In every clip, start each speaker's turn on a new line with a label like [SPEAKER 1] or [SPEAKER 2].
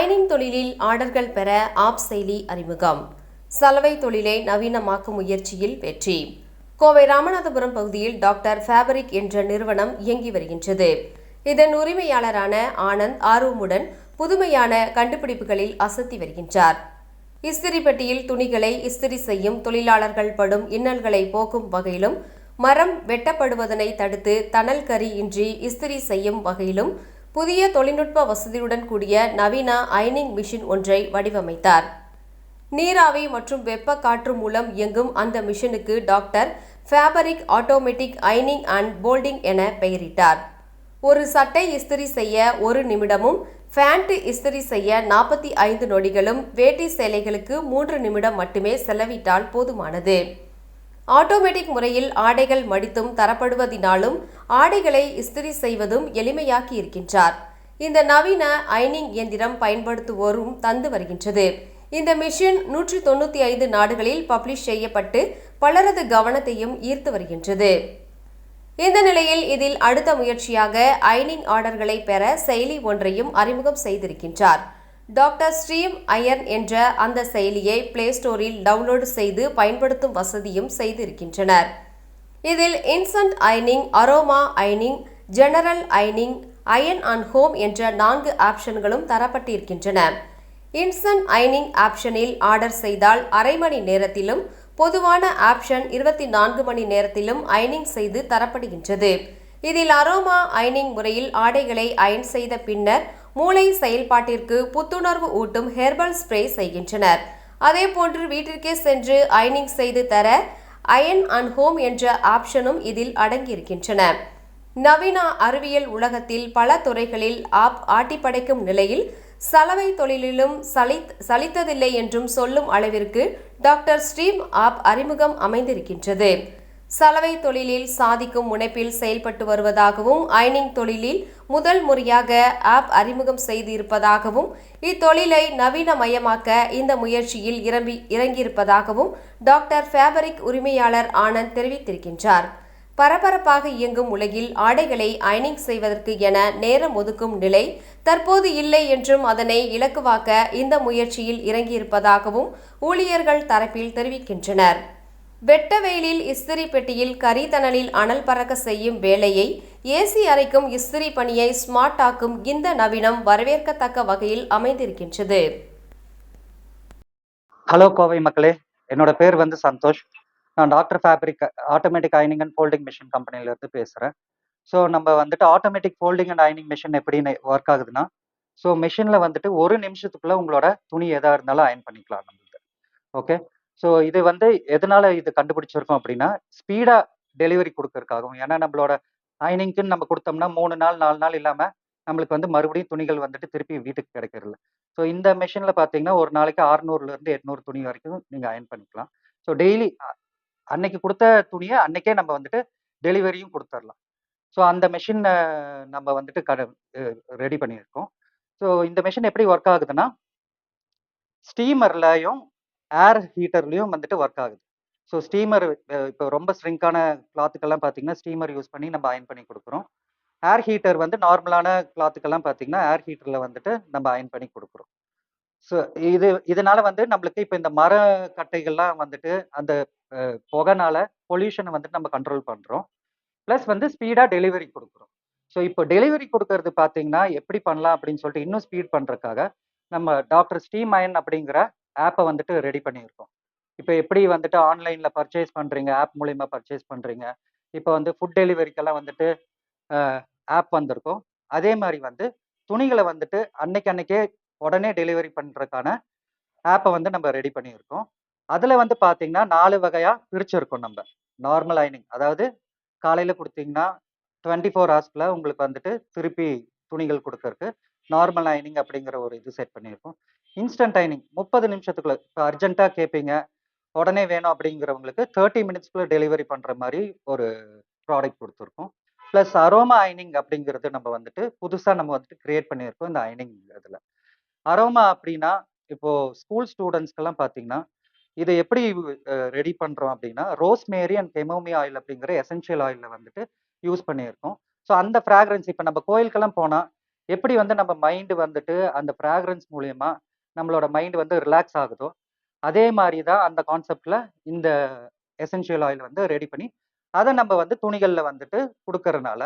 [SPEAKER 1] Mining தொழிலில் ஆர்டர்கள் பெற ஆப் செயலி அறிமுகம். சலவை தொழிலை நவீனமாக்கும் முயற்சியில் வெற்றி. கோவை ராமநாதபுரம் பகுதியில் டாக்டர் ஃபேபரிக் என்ற நிறுவனம் இயங்கி வருகின்றது. இதன் உரிமையாளரான ஆனந்த் ஆர்வமுடன் புதுமையான கண்டுபிடிப்புகளில் அசத்தி வருகின்றார். இஸ்திரி பெட்டியில் துணிகளை இஸ்திரி செய்யும் தொழிலாளர்கள் படும் இன்னல்களை போக்கும் வகையிலும் மரம் வெட்டப்படுவதனை தடுத்து தணல் கரி இன்றி இஸ்திரி செய்யும் வகையிலும் புதிய தொழில்நுட்ப வசதியுடன் கூடிய நவீன அயனிங் மிஷின் ஒன்றை வடிவமைத்தார். நீராவி மற்றும் வெப்ப காற்று மூலம் இயங்கும் அந்த மிஷனுக்கு டாக்டர் ஃபேபரிக் ஆட்டோமேட்டிக் ஐனிங் அண்ட் போல்டிங் என பெயரிட்டார். ஒரு சட்டை இஸ்திரி செய்ய ஒரு நிமிடமும் ஃபேண்ட் இஸ்திரி செய்ய நாற்பத்தி ஐந்து நொடிகளும் வேட்டி சேலைகளுக்கு மூன்று நிமிடம் மட்டுமே செலவிட்டால் போதுமானது. ஆட்டோமேட்டிக் முறையில் ஆடைகள் மடித்தும் தரப்படுவதினாலும் ஆடைகளை இஸ்திரி செய்வதும் எளிமையாக்கி இருக்கின்றார். இந்த நவீன ஐனிங் இயந்திரம் பயன்படுத்துவோரும் தந்து வருகின்றது. இந்த மிஷின் நூற்றி தொண்ணூற்றி ஐந்து நாடுகளில் பப்ளிஷ் செய்யப்பட்டு பலரது கவனத்தையும் ஈர்த்து வருகின்றது. இந்த நிலையில் இதில் அடுத்த முயற்சியாக ஐனிங் ஆர்டர்களை பெற செயலி ஒன்றையும் அறிமுகம் செய்திருக்கின்றார். டாக்டர் ஸ்ரீம் அயர்ன் என்ற அந்த செயலியை பிளே ஸ்டோரில் டவுன்லோடு செய்து பயன்படுத்தும் வசதியும் செய்திருக்கின்றனர். இதில் incense அயனிங் aroma அயனிங் general அயனிங் iron and home என்ற நான்கு ஆப்ஷன்களும் தரப்பட்டிருக்கின்றன. இன்சன்ட் ஐனிங் ஆப்ஷனில் ஆர்டர் செய்தால் அரை மணி நேரத்திலும் பொதுவான ஆப்ஷன் இருபத்தி நான்கு மணி நேரத்திலும் அயனிங் செய்து தரப்படுகின்றது. இதில் அரோமா அயனிங் முறையில் ஆடைகளை அயன் செய்த பின்னர் மூளை செயல்பாட்டிற்கு புத்துணர்வு ஊட்டும் ஹெர்பல் ஸ்ப்ரே செய்கின்றனர். அதேபோன்று வீட்டிற்கே சென்று அயனிங் செய்து தர அயன் அண்ட் ஹோம் என்ற ஆப்ஷனும் இதில் அடங்கியிருக்கின்றன. நவீன அறிவியல் உலகத்தில் பல துறைகளில் ஆப் ஆட்டிப்படைக்கும் நிலையில் சலவை தொழிலிலும் சலித் சலித்ததில்லை என்றும் சொல்லும் அளவிற்கு டாக்டர் ஸ்ரீம் ஆப் அறிமுகம் அமைந்திருக்கின்றது. சலவை தொழிலில் சாதிக்கும் முனைப்பில் செயல்பட்டு வருவதாகவும் ஐனிங் தொழிலில் முதல் முறையாக ஆப் அறிமுகம் செய்திருப்பதாகவும் இத்தொழிலை நவீனமயமாக்க இந்த முயற்சியில் இறம்பி இறங்கியிருப்பதாகவும் டாக்டர் ஃபேபரிக் உரிமையாளர் ஆனந்த் தெரிவித்திருக்கின்றார். பரபரப்பாக இயங்கும் உலகில் ஆடைகளை அயனிங் செய்வதற்கு என நேரம் ஒதுக்கும் நிலை தற்போது இல்லை என்றும் அதனை இலக்குவாக்க இந்த முயற்சியில் இறங்கியிருப்பதாகவும் ஊழியர்கள் தரப்பில் தெரிவிக்கின்றனர். வெட்ட வெயிலில் இஸ்திரி பெட்டியில் கரிதணலில் அனல் பறக்க செய்யும் வேலையை ஏசி அறைக்கும் இஸ்திரி பணியை ஸ்மார்ட் ஆக்கும் இந்த நவீனம் வரவேற்கத்தக்க வகையில் அமைந்திருக்கின்றது.
[SPEAKER 2] ஹலோ கோவை மக்களே என்னோட பேர் வந்து சந்தோஷ். நான் டாக்டர் ஃபேப்ரிக் ஆட்டோமேட்டிக் ஐனிங் அண்ட் ஃபோல்டிங் மிஷின் கம்பெனிலேருந்து பேசுகிறேன் ஸோ நம்ம வந்துட்டு ஆட்டோமேட்டிக் ஃபோல்டிங் அண்ட் ஐனிங் மிஷின் எப்படின்னு ஒர்க் ஆகுதுன்னா ஸோ மிஷினில் வந்துட்டு ஒரு நிமிஷத்துக்குள்ளே உங்களோட துணி எதாக இருந்தாலும் அயன் பண்ணிக்கலாம் நம்மளுக்கு ஓகே ஸோ இது வந்து எதனால இது கண்டுபிடிச்சிருக்கோம் அப்படின்னா ஸ்பீடாக டெலிவரி கொடுக்கறதுக்காகவும் ஏன்னா நம்மளோட ஐனிங்க்குன்னு நம்ம கொடுத்தோம்னா மூணு நாள் நாலு நாள் இல்லாமல் நம்மளுக்கு வந்து மறுபடியும் துணிகள் வந்துட்டு திருப்பி வீட்டுக்கு கிடைக்கிறதில்ல. ஸோ இந்த மிஷினில் பார்த்தீங்கன்னா ஒரு நாளைக்கு அறுநூறுலேருந்து எட்நூறு துணி வரைக்கும் நீங்கள் அயன் பண்ணிக்கலாம். ஸோ டெய்லி அன்னைக்கு கொடுத்த துணியை அன்னைக்கே நம்ம வந்துட்டு டெலிவரியும் கொடுத்துடலாம். ஸோ அந்த மிஷினை நம்ம வந்துட்டு கட ரெடி பண்ணியிருக்கோம். ஸோ இந்த மிஷின் எப்படி ஒர்க் ஆகுதுன்னா ஸ்டீமர்லையும் ஏர் ஹீட்டர்லையும் வந்துட்டு ஒர்க் ஆகுது. ஸோ ஸ்டீமர் இப்போ ரொம்ப ஸ்ட்ரிங்கான கிளாத்துக்கெல்லாம் பார்த்தீங்கன்னா ஸ்டீமர் யூஸ் பண்ணி நம்ம அயன் பண்ணி கொடுக்குறோம். ஏர் ஹீட்டர் வந்து நார்மலான கிளாத்துக்கெல்லாம் பார்த்தீங்கன்னா ஏர் ஹீட்டரில் வந்துட்டு நம்ம அயன் பண்ணி கொடுக்குறோம். ஸோ இது இதனால வந்து நம்மளுக்கு இப்போ இந்த மர கட்டைகள்லாம் வந்துட்டு அந்த புகைனால பொல்யூஷனை வந்துட்டு நம்ம கண்ட்ரோல் பண்ணுறோம் ப்ளஸ் வந்து ஸ்பீடாக டெலிவரி கொடுக்குறோம். ஸோ இப்போ டெலிவரி கொடுக்கறது பார்த்தீங்கன்னா எப்படி பண்ணலாம் அப்படின்னு சொல்லிட்டு இன்னும் ஸ்பீட் பண்ணுறதுக்காக நம்ம டாக்டர் ஸ்டீம் அயன் அப்படிங்கிற ஆப்பை வந்துட்டு ரெடி பண்ணியிருக்கோம். இப்போ எப்படி வந்துட்டு ஆன்லைனில் பர்ச்சேஸ் பண்ணுறீங்க ஆப் மூலிமா பர்ச்சேஸ் பண்ணுறீங்க இப்போ வந்து ஃபுட் டெலிவரிக்கெல்லாம் வந்துட்டு ஆப் வந்திருக்கும். அதே மாதிரி வந்து துணிகளை வந்துட்டு அன்னைக்கு அன்னைக்கே உடனே டெலிவரி பண்ணுறதுக்கான ஆப்பை வந்து நம்ம ரெடி பண்ணியிருக்கோம். அதில் வந்து பார்த்தீங்கன்னா நாலு வகையாக பிரிச்சிருக்கோம் நம்ம. நார்மல் ஐனிங் அதாவது காலையில் கொடுத்தீங்கன்னா டுவெண்ட்டி ஃபோர் ஹவர்ஸ்க்குள்ள உங்களுக்கு வந்துட்டு திருப்பி துணிகள் கொடுக்கறக்கு நார்மல் ஐனிங் அப்படிங்கிற ஒரு இது செட் பண்ணியிருக்கோம். இன்ஸ்டன்ட் அயனிங் முப்பது நிமிஷத்துக்குள்ள. இப்போ அர்ஜென்ட்டாக கேட்பீங்க உடனே வேணும் அப்படிங்கிறவங்களுக்கு தேர்ட்டி மினிட்ஸ்க்குள்ள டெலிவரி பண்ணுற மாதிரி ஒரு ப்ராடக்ட் கொடுத்துருக்கோம். ப்ளஸ் அரோமா ஐனிங் அப்படிங்கிறது நம்ம வந்துட்டு புதுசாக நம்ம வந்துட்டு கிரியேட் பண்ணியிருக்கோம் இந்த ஐனிங் இதில். அரோமா அப்படின்னா இப்போது ஸ்கூல் ஸ்டூடெண்ட்ஸ்க்கெல்லாம் பார்த்தீங்கன்னா இதை எப்படி ரெடி பண்ணுறோம் அப்படின்னா ரோஸ்மேரி அண்ட் கெமோமி ஆயில் அப்படிங்கிற எசென்ஷியல் ஆயிலில் வந்துட்டு யூஸ் பண்ணியிருக்கோம். ஸோ அந்த ஃப்ராக்ரன்ஸ் இப்போ நம்ம கோயிலுக்கெல்லாம் போனால் எப்படி வந்து நம்ம மைண்டு வந்துட்டு அந்த ஃப்ராக்ரன்ஸ் மூலியமா நம்மளோட மைண்ட் வந்து ரிலாக்ஸ் ஆகுதோ அதே மாதிரி தான் அந்த கான்செப்டில் இந்த எசென்ஷியல் ஆயில் வந்து ரெடி பண்ணி அதை நம்ம வந்து துணிகளில் வந்துட்டு கொடுக்கறனால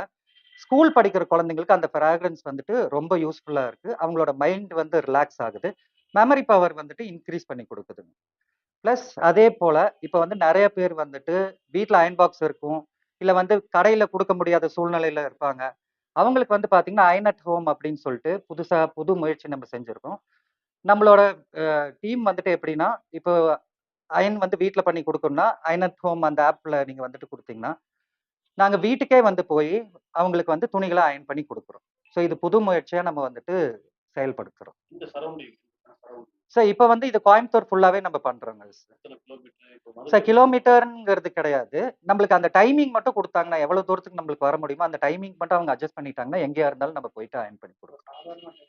[SPEAKER 2] ஸ்கூல் படிக்கிற குழந்தைங்களுக்கு அந்த ஃப்ராக்ரன்ஸ் வந்துட்டு ரொம்ப யூஸ்ஃபுல்லாக இருக்குது அவங்களோட மைண்ட் வந்து ரிலாக்ஸ் ஆகுது. மெமரி பவர் வந்துட்டு இன்க்ரீஸ் பண்ணி கொடுக்குதுங்க. ப்ளஸ் அதே போல் இப்போ வந்து நிறைய பேர் வந்துட்டு வீட்டில் அயன் பாக்ஸ் இருக்கும் இல்லை வந்து கடையில் கொடுக்க முடியாத சூழ்நிலையில் இருப்பாங்க. அவங்களுக்கு வந்து பார்த்தீங்கன்னா ஐநட் ஹோம் அப்படின்னு சொல்லிட்டு புதுசாக புது முயற்சி நம்ம செஞ்சுருக்கோம். நம்மளோட டீம் வந்துட்டு எப்படின்னா இப்போ அயன் வந்து வீட்டில் பண்ணி கொடுக்கணும்னா அயன் ஹோம் அந்த ஆப்பில் நீங்கள் வந்துட்டு கொடுத்தீங்கன்னா நாங்கள் வீட்டுக்கே வந்து போய் அவங்களுக்கு வந்து துணிகளை அயன் பண்ணி கொடுக்குறோம். ஸோ இது புது முயற்சியாக நம்ம வந்துட்டு செயல்படுத்துகிறோம் சார் இப்போ வந்து இது கோயம்புத்தூர் ஃபுல்லாகவே நம்ம பண்ணுறோங்க சார் சார் கிலோமீட்டருங்கிறது கிடையாது. நம்மளுக்கு அந்த டைமிங் மட்டும் கொடுத்தாங்கன்னா எவ்வளோ தூரத்துக்கு நம்மளுக்கு வர முடியுமோ அந்த டைமிங் மட்டும் அவங்க அட்ஜஸ்ட் பண்ணிட்டாங்கன்னா எங்கேயா இருந்தாலும் நம்ம போயிட்டு அயன் பண்ணி கொடுக்குறோம்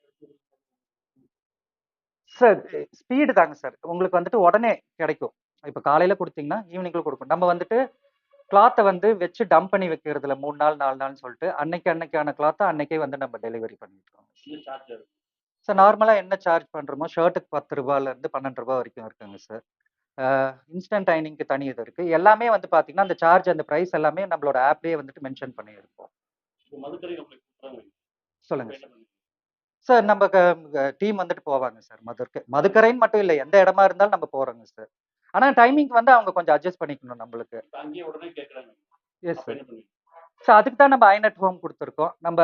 [SPEAKER 2] சார் ஸ்பீடு தாங்க சார் உங்களுக்கு வந்துட்டு உடனே கிடைக்கும். இப்போ காலையில் கொடுத்தீங்கன்னா ஈவினிங்கில் கொடுக்கும். நம்ம வந்துட்டு கிளாத்தை வந்து வச்சு டம்ப் பண்ணி வைக்கிறதுல மூணு நாள் நாலு நாள்னு சொல்லிட்டு அன்னைக்கு அன்னைக்கான கிளாத்தை அன்னைக்கே வந்து நம்ம டெலிவரி பண்ணிட்டுருக்கோம்
[SPEAKER 3] இந்த சார்ஜர்
[SPEAKER 2] சார் நார்மலாக என்ன சார்ஜ் பண்ணுறோமோ ஷர்ட்டுக்கு பத்து ரூபாயிலேருந்து பன்னெண்டு ரூபா வரைக்கும் இருக்குங்க சார் இன்ஸ்டன்ட் டைனிங்க்கு தனி இது இருக்குது எல்லாமே வந்து பார்த்தீங்கன்னா அந்த சார்ஜ் அந்த ப்ரைஸ் எல்லாமே நம்மளோட ஆப்லேயே வந்துட்டு மென்ஷன் பண்ணியிருப்போம். சொல்லுங்கள்
[SPEAKER 3] பண்ணுவீங்க?
[SPEAKER 2] சார் நம்ம டீம் வந்துட்டு போவாங்க சார் மதுரை மதுக்கரைன்னு மட்டும் இல்லை எந்த இடமா இருந்தாலும் நம்ம போகிறோங்க சார் ஆனால் டைமிங் வந்து அவங்க கொஞ்சம் அட்ஜஸ்ட் பண்ணிக்கணும் நம்மளுக்கு. எஸ் சார் ஸோ அதுக்கு தான் நம்ம அயன் அட் ஹோம் கொடுத்துருக்கோம். நம்ம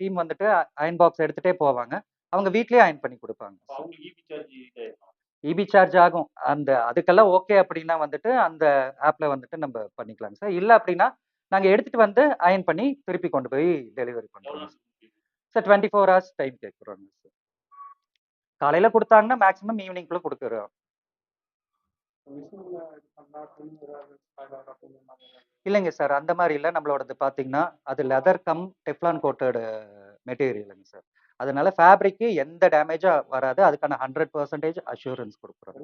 [SPEAKER 2] டீம் வந்துட்டு அயன் பாக்ஸ் எடுத்துகிட்டே போவாங்க. அவங்க வீட்லேயே அயன் பண்ணி கொடுப்பாங்க.
[SPEAKER 3] அவங்களுக்கு இபி சார்ஜ்
[SPEAKER 2] சார்ஜ் ஆகும். அந்த அதுக்கெல்லாம் ஓகே அப்படின்னா வந்துட்டு அந்த ஆப்பில் வந்துட்டு நம்ம பண்ணிக்கலாங்க சார். இல்லை அப்படின்னா நாங்கள் எடுத்துகிட்டு வந்து அயன் பண்ணி திருப்பி கொண்டு போய் டெலிவரி பண்ணுறோம்? Sir. Twenty four hours time கேட்குறோங்க sir. காலையில் கொடுத்தாங்கன்னா மேக்ஸிமம் ஈவினிங்குள்ளே கொடுக்குறோம் இல்லைங்க சார். அந்த மாதிரி இல்லை. நம்மளோடது பார்த்தீங்கன்னா அது லெதர் கம் டெஃப்லான் கோட்டடு மெட்டீரியலுங்க சார். அதனால ஃபேப்ரிக்கு எந்த டேமேஜாக வராது. அதுக்கான ஹண்ட்ரட் பர்சன்டேஜ் அஷூரன்ஸ் கொடுக்குறோம்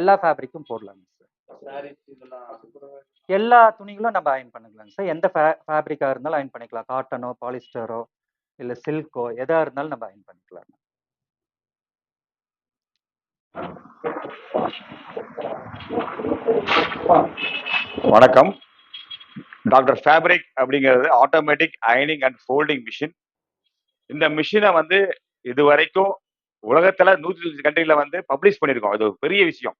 [SPEAKER 2] எல்லா ஃபேப்ரிக்கும் போடலாங்க சார் எல்லா துணிகளும் நம்ம அயன் பண்ணிக்கலாங்க சார் எந்த ஃபே ஃபேப்ரிக்காக இருந்தாலும் அயன் பண்ணிக்கலாம். காட்டனோ பாலிஸ்டரோ இல்லை சில்கோ எதாக இருந்தாலும் நம்ம அயன் பண்ணிக்கலாம்.
[SPEAKER 4] வணக்கம். டாக்டர் ஃபேப்ரிக் அப்படிங்கிறது ஆட்டோமேட்டிக் அயனிங் அண்ட் ஃபோல்டிங் மிஷின் இந்த மிஷினை வந்து இது வரைக்கும் உலகத்துல நூத்தி நூத்தி கண்ட்ரில வந்து பப்ளிஷ் பண்ணியிருக்கோம். அது ஒரு பெரிய விஷயம்.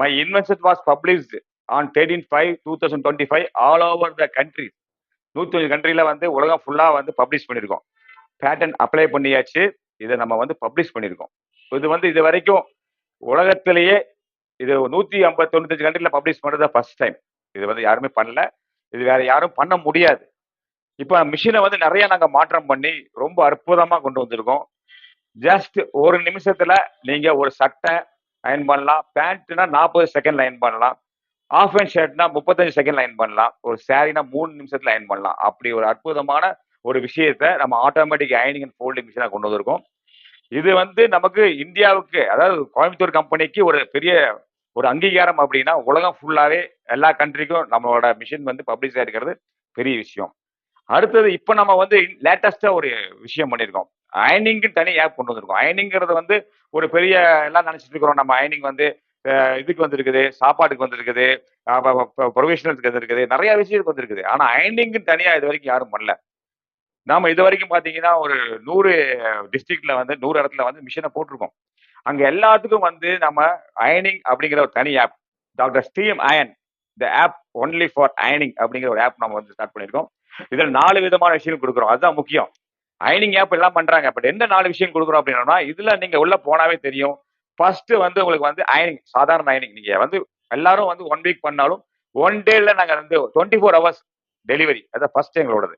[SPEAKER 4] My invention was published on thirteen five two thousand twenty five all over the country நூத்தி அஞ்சு கண்ட்ரில வந்து உலகம் ஃபுல்லா வந்து பப்ளிஷ் பண்ணியிருக்கோம். பேட்டன் அப்ளை பண்ணியாச்சு. இதை நம்ம வந்து பப்ளிஷ் பண்ணியிருக்கோம். இது வந்து இது வரைக்கும் உலகத்திலேயே இது நூத்தி ஐம்பத்தி தொண்ணூத்தஞ்சு கண்ட்ரில பப்ளிஷ் பண்றது ஃபர்ஸ்ட் டைம் இது வந்து யாருமே பண்ணல. இது வேற யாரும் பண்ண முடியாது. இப்போ மிஷினை வந்து நிறைய நாங்க மாற்றம் பண்ணி ரொம்ப அற்புதமா கொண்டு வந்திருக்கோம். ஜஸ்ட் ஒரு நிமிஷத்துல நீங்க ஒரு சட்டை அயன் பண்ணலாம். பேண்ட்னா நாற்பது செகண்ட்ல அயன் பண்ணலாம். ஆஃப் அண்ட் ஷர்ட்னா முப்பத்தஞ்சு செகண்ட்ல அயன் பண்ணலாம். ஒரு சாரினா மூணு நிமிஷத்துல அயன் பண்ணலாம். அப்படி ஒரு அற்புதமான ஒரு விஷயத்த நம்ம ஆட்டோமேட்டிக் அயனிங் அண்ட் ஃபோல்டிங் மிஷினா கொண்டு வந்திருக்கோம். இது வந்து நமக்கு இந்தியாவுக்கு அதாவது கோயம்புத்தூர் கம்பெனிக்கு ஒரு பெரிய ஒரு அங்கீகாரம் அப்படின்னா உலகம் ஃபுல்லாவே எல்லா கண்ட்ரிக்கும் நம்மளோட மிஷின் வந்து பப்ளிஷ் ஆயிருக்கிறது பெரிய விஷயம். அடுத்தது இப்போ நம்ம வந்து லேட்டஸ்டா ஒரு விஷயம் பண்ணியிருக்கோம் அயனிங்கு தனி ஆப் கொண்டு வந்திருக்கோம். அயனிங்கிறது வந்து ஒரு பெரிய எல்லாம் நினைச்சிட்டு இருக்கிறோம். நம்ம அயனிங் வந்து இதுக்கு வந்திருக்குது சாப்பாட்டுக்கு வந்திருக்குது ப்ரொஃபஷனலுக்கு வந்திருக்குது. நிறைய விஷயத்துக்கு வந்திருக்குது. ஆனா அயனிங்கு தனியா இது வரைக்கும் யாரும் பண்ணல. நாம இது வரைக்கும் பாத்தீங்கன்னா ஒரு நூறு டிஸ்ட்ரிக்ட்ல வந்து நூறு இடத்துல வந்து மிஷினை போட்டிருக்கோம். அங்க எல்லாத்துக்கும் வந்து நம்ம அயனிங் அப்படிங்கிற ஒரு தனி app doctor steam iron the app only for அயனிங் அப்படிங்கிற ஒரு ஆப் நம்ம வந்து ஸ்டார்ட் பண்ணியிருக்கோம் இதுல நாலு விதமான விஷயம் கொடுக்குறோம். அதுதான் முக்கியம். அயனிங் ஆப் எல்லாம் பண்றாங்க. பட் எந்த நாலு விஷயம் கொடுக்குறோம் அப்படின்னா இதுல நீங்க உள்ள போனாவே தெரியும். ஃபர்ஸ்ட் வந்து உங்களுக்கு வந்து அயனிங் சாதாரண அயனிங் நீங்க வந்து எல்லாரும் வந்து ஒன் வீக் பண்ணாலும் ஒன் டேல நாங்க வந்து டுவெண்ட்டி ஃபோர் ஹவர்ஸ் டெலிவரி அதான் ஃபர்ஸ்ட் எங்களோடது.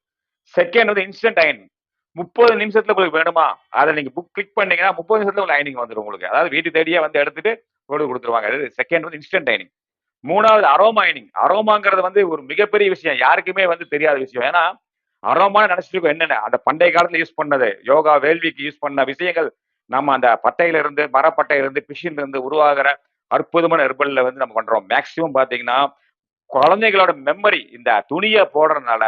[SPEAKER 4] செகண்ட் வந்து இன்ஸ்டன்ட் அயன் முப்பது நிமிஷத்துல உங்களுக்கு வேணுமா? அதை நீங்க புக் கிளிக் பண்ணீங்கன்னா முப்பது நிமிஷத்துல உங்களுக்கு அயனிங் வந்துடும் உங்களுக்கு. அதாவது வீட்டு தேடியே வந்து எடுத்துட்டு உங்களுக்கு கொடுத்துருவாங்க. அது செகண்ட் வந்து இன்ஸ்டன்ட் அயனிங் மூணாவது அரோமா அரோமாங்கிறது வந்து ஒரு மிகப்பெரிய விஷயம். யாருக்குமே வந்து தெரியாத விஷயம். ஏன்னா அரோமான்னு நினைச்சிருக்கோம் என்னென்ன? அந்த பண்டைய காலத்துல யூஸ் பண்ணது. யோகா வேள்விக்கு யூஸ் பண்ண விஷயங்கள். நம்ம அந்த பட்டையில இருந்து மரப்பட்டையில இருந்து பிஷின்ல இருந்து உருவாகிற அற்புதமான ஹெர்பல்ல வந்து நம்ம பண்றோம். மேக்சிமம் பாத்தீங்கன்னா குழந்தைகளோட மெமரி இந்த துணியை போடுறதுனால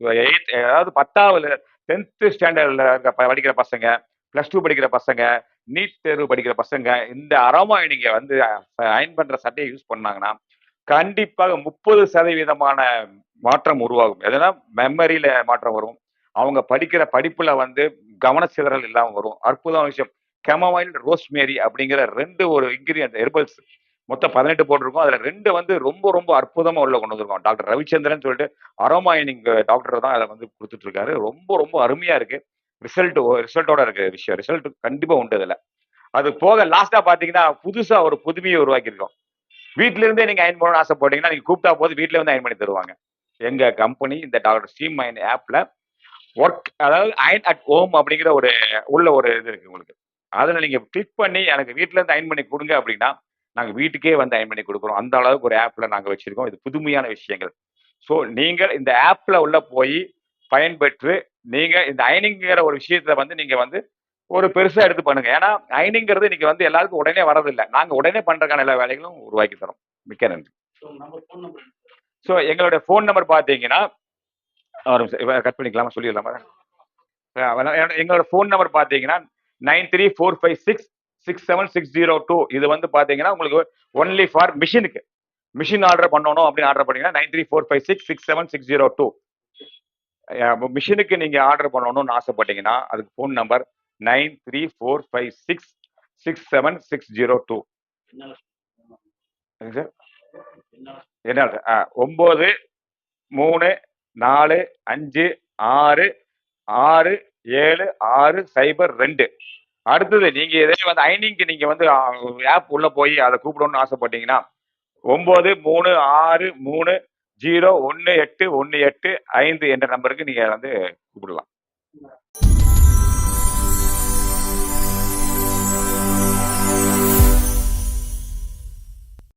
[SPEAKER 4] எயித் அதாவது பத்தாவது டென்த்து ஸ்டாண்டர்டில் இருக்க ப- படிக்கிற பசங்க ப்ளஸ் டூ படிக்கிற பசங்க நீட் தேர்வு படிக்கிற பசங்க இந்த அரோமா நீங்க வந்து அயன் பண்ற சட்டையை யூஸ் பண்ணாங்கன்னா கண்டிப்பாக முப்பது சதவீதமான மாற்றம் உருவாகும். எதுனா மெமரியில மாற்றம் வரும். அவங்க படிக்கிற படிப்புல வந்து கவனச்சிதறல் இல்லாம வரும். அற்புதமான விஷயம். கெமமைல் ரோஸ்மேரி அப்படிங்கிற ரெண்டு ஒரு இன்கிரியன்ட் ஹெர்பல்ஸ் மொத்தம் பதினெட்டு போட்டிருக்கோம். அதுல ரெண்டு வந்து ரொம்ப ரொம்ப அற்புதமா உள்ள கொண்டு வந்திருக்கோம். டாக்டர் ரவிச்சந்திரன் சொல்லிட்டு அரோமாயினிங் டாக்டர் தான் அதை வந்து கொடுத்துட்டு இருக்காரு. ரொம்ப ரொம்ப அருமையா இருக்கு. ரிசல்ட் ரிசல்ட்டோட இருக்க விஷயம். ரிசல்ட் கண்டிப்பா உண்டு இதுல அது போக லாஸ்டா பாத்தீங்கன்னா புதுசா ஒரு புதுமையை உருவாக்கியிருக்கோம். வீட்டுல இருந்தே நீங்க அயன் பண்ணணும்னு ஆசைப்பட்டீங்கன்னா நீங்க கூப்பிட்டா போது வீட்டுல வந்து அயன் பண்ணி தருவாங்க. எங்க கம்பெனி இந்த டாக்டர் ஸ்டீம் அயன் ஆப்ல ஒர்க் அதாவது அயன் அட் ஹோம் அப்படிங்கிற ஒரு உள்ள ஒரு இது இருக்கு உங்களுக்கு. அதுல நீங்க கிளிக் பண்ணி எனக்கு வீட்டில் இருந்து அயன் பண்ணி கொடுங்க அப்படின்னா நாங்க வீட்டுக்கே வந்து அயன் பண்ணி கொடுக்குறோம். அந்த அளவுக்கு ஒரு ஆப்ல நாங்க வச்சிருக்கோம். இது புதுமையான விஷயங்கள். ஸோ நீங்கள் இந்த ஆப்ல உள்ள போய் பயன்பெற்று நீங்க இந்த அயனிங்கிற ஒரு விஷயத்த வந்து நீங்க வந்து ஒரு பெருசா எடுத்து பண்ணுங்க. ஏன்னா அயனிங்கிறது இன்னைக்கு வந்து எல்லாருக்கும் உடனே வரதில்லை நாங்க உடனே பண்றதுக்கான எல்லா வேலைகளும் உருவாக்கி தரோம் மிக்க நன்றி.
[SPEAKER 3] ஸோ
[SPEAKER 4] எங்களுடைய ஃபோன் நம்பர் பார்த்தீங்கன்னா கட் பண்ணிக்கலாமா? சொல்லிடலாமா? எங்களோட ஃபோன் நம்பர் பார்த்தீங்கன்னா nine three four five six six seven six zero two. இது வந்து பார்த்தீங்கன்னா உங்களுக்கு ஒன்லி ஃபார் மிஷினுக்கு மிஷின் ஆர்டர் பண்ணணும் அப்படின்னு ஆர்டர் பண்ணீங்கன்னா nine three four five six six seven six zero two. மிஷினுக்கு நீங்கள் ஆர்டர் பண்ணணும்னு ஆசைப்பட்டீங்கன்னா அதுக்கு phone number nine three four five six six seven six zero two.
[SPEAKER 3] என்ன
[SPEAKER 4] சார்?
[SPEAKER 3] என்ன
[SPEAKER 4] ஆ, ஒம்பது மூணு நாலு அஞ்சு ஆறு ஆறு ஏழு ஆறு சைபர் ரெண்டு. அடுத்தது நீங்கள் இதே வந்து ஐனிங்க்கு நீங்கள் வந்து ஆப் உள்ளே போய் அதை கூப்பிடணும்னு ஆசைப்பட்டீங்கன்னா ஒம்பது மூணு ஆறு மூணு ஜீரோ ஒன்று எட்டு ஒன்று எட்டு ஐந்து என்ற நம்பருக்கு நீங்க வந்து கூப்பிடலாம்.